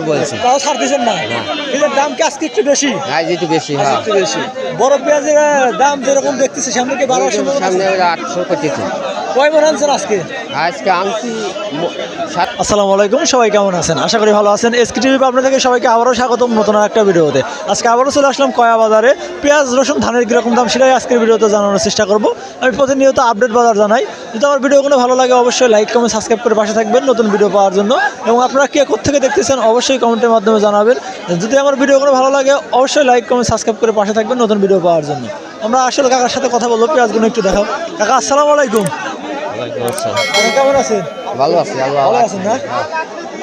সাতশো বলছি তাও ছাড় দিচ্ছেন না? এটার দাম কি আজকে একটু বেশি? আজ একটু বেশি হ্যাঁ। একটু বেশি। বড় পেঁয়াজের দাম যেরকম দেখতেছি সামনে কি বারোশো সামনে আটশো করতেছে কয় মন আনছেন আজকে? আজকে আনছি আসসালামু আলাইকুম সবাই কেমন আছেন? আশা করি ভালো আছেন। এসকে সবাইকে আবারও স্বাগতম নতুন আর একটা ভিডিওতে। আজকে আবারও চলে আসলাম কয়া বাজারে। পেঁয়াজ রসুন ধানের কীরকম দাম সেটাই আজকের ভিডিওতে জানানোর চেষ্টা করব। আমি প্রতিনিয়ত আপডেট বাজার জানাই। যদি আমার ভিডিওগুলো ভালো লাগে অবশ্যই লাইক কমেন্ট সাবস্ক্রাইব করে পাশে থাকবেন নতুন ভিডিও পাওয়ার জন্য। এবং আপনারা কে থেকে দেখতেছেন অবশ্যই কমেন্টের মাধ্যমে জানাবেন। যদি আমার ভিডিওগুলো ভালো লাগে অবশ্যই লাইক কমেন্ট সাবস্ক্রাইব করে পাশে থাকবেন নতুন ভিডিও পাওয়ার জন্য। আমরা আসলে কাকার সাথে কথা বলব পেঁয়াজগুলো একটু দেখাও। কাকা আসসালামু আলাইকুম। কেমন আছেন? ভালো আছে আল্লাহ ভালো আছেন না?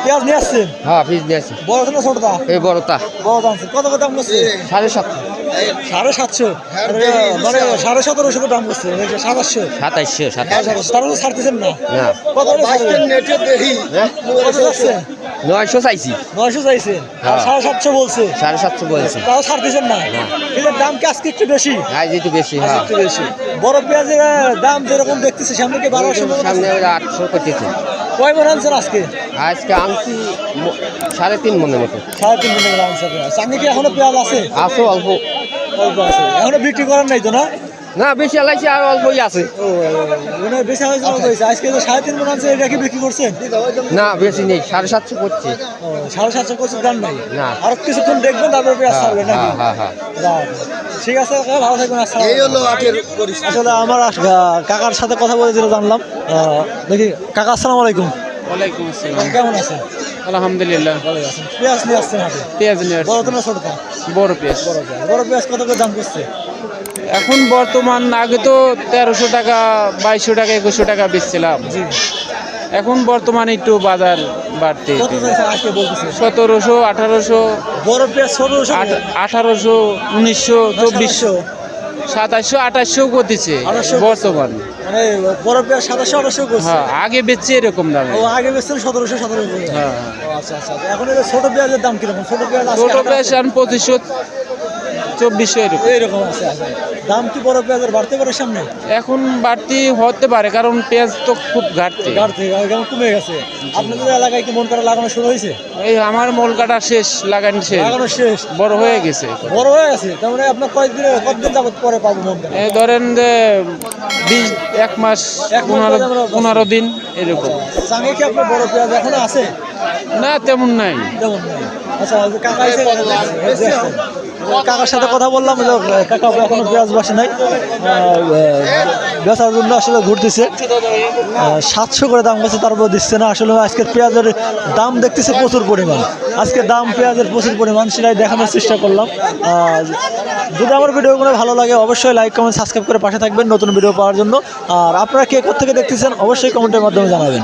পেঁয়াজ নিয়ে আসছেন? হ্যাঁ পিস দিয়ে আছে বড় না ছোটটা? এই বড়টা। বড় দাম কত কত দাম করছে সাড়ে সাতশো। সাড়ে সাতশো? মানে সাড়ে সতেরোশো দাম করছে সাতাশশো। সাতাইশশো সাতাইশ তার মধ্যে ছাড়তেছেন না। না। কত করে হ্যাঁ? কত যাচ্ছে নয়শো চাইছি। নয়শো চাইছেন? আর হ্যাঁ। সাড়ে সাতশো বলছে। সাড়ে সাতশো বলছি। তাও ছাড়তেছেন না। এটার দাম কি আজকে একটু বেশি? আজ একটু বেশি হ্যাঁ। একটু বেশি। বড় পেঁয়াজের দাম যেরকম দেখতেছি সামনে কি বারো সামনে আটশো করতেছে। কয় মন আনছেন আজকে? আজকে আনছি সাড়ে তিন মনের মতো। সাড়ে তিন মন আনছেন। সামনে কি এখনও পেঁয়াজ আছে? আছে অল্প। অল্প আছে। এখনও বিক্রি করার নাই তো না? না বেশি এলাইছি আর অল্পই আছে। মানে বেশি হয়েছে অল্প হয়েছে আজকে তো সাড়ে তিন মন আনছে এটা কি বিক্রি করছেন? না বেশি নেই সাড়ে সাতশো করছি। সাড়ে সাতশো কোচের দাম নাই? না। আর কিছুক্ষণ দেখবেন তারপরে পেঁয়াজ হ্যাঁ ছাড়বেন নাকি? হ্যাঁ হ্যাঁ হ্যাঁ। ঠিক আছে ভালো থাকবেন আসলে আমার কাকার সাথে কথা বলে যেটা জানলাম দেখি কাকা আসসালামু আলাইকুম। ওয়ালাইকুম আসসালাম। কেমন আছেন? আলহামদুলিল্লাহ। ভালো আছেন। পেঁয়াজ নিয়ে আসছেন হাতে পেঁয়াজ নিয়ে বড় তো না ছোটটা বড় পেঁয়াজ। বড় পেঁয়াজ। বড় পেঁয়াজ কত করে দাম করছে? এখন বর্তমান আগে তো তেরোশো টাকা বাইশশো টাকা একুশশো টাকা বেচছিলাম। এখন বর্তমানে একটু বাজার বাড়তে সতেরোশো আঠারোশো আঠারোশো উনিশশো চব্বিশশো। সাতাশশো আঠাশশো করতেছে 2800 বর্তমান। মানে পেঁয়াজ সাতাশশো আঠাশশো করছে? হ্যাঁ আগে বেচছে এরকম দামে। ও আগে বেচছেন সতেরোশো সতেরোশো। হ্যাঁ। আচ্ছা আচ্ছা আচ্ছা। এখন ছোট পেঁয়াজের দাম কীরকম? ছোট পেঁয়াজ ছোট পেঁয়াজ? এখন পঁচিশশো। চব্বিশশো এরকম। আছে আছে দাম কি বড় পেঁয়াজের? বাড়তে পারে সামনে? এখন বাড়তি হতে পারে কারণ পেঁয়াজ তো খুব ঘাটতি। কমে গেছে। আপনাদের এলাকায় কি মন করা লাগানো শুরু হয়েছে? এই আমার মল কাটা শেষ লাগানি শেষ। লাগানো শেষ। বড় হয়ে গেছে বড় হয়ে গেছে? তার মানে আপনার কয়েকদিন কতদিন যাবত পরে পাবো মন করা এই ধরেন যে বিশ এক মাস এক পনেরো পনেরো দিন এরকম। সঙ্গে কি আপনার বড় পেঁয়াজ এখনও আছে? না তেমন নাই। যেমন নাই। আচ্ছা কাকা কাকার সাথে কথা বললাম কাকা এখনও পেঁয়াজ বাসে নাই। বেচার জন্য আসলে ঘুরতেছে। সাতশো করে দাম গেছে তারপর দিচ্ছে না। আসলে আজকে পেঁয়াজের দাম দেখতেছে প্রচুর পরিমাণ। আজকে দাম পেঁয়াজের প্রচুর পরিমাণ, সেটাই দেখানোর চেষ্টা করলাম। যদি আমার ভিডিওগুলো ভালো লাগে, অবশ্যই লাইক কমেন্ট সাবস্ক্রাইব করে পাশে থাকবেন নতুন ভিডিও পাওয়ার জন্য। আর আপনারা কে থেকে দেখতেছেন, অবশ্যই কমেন্টের মাধ্যমে জানাবেন।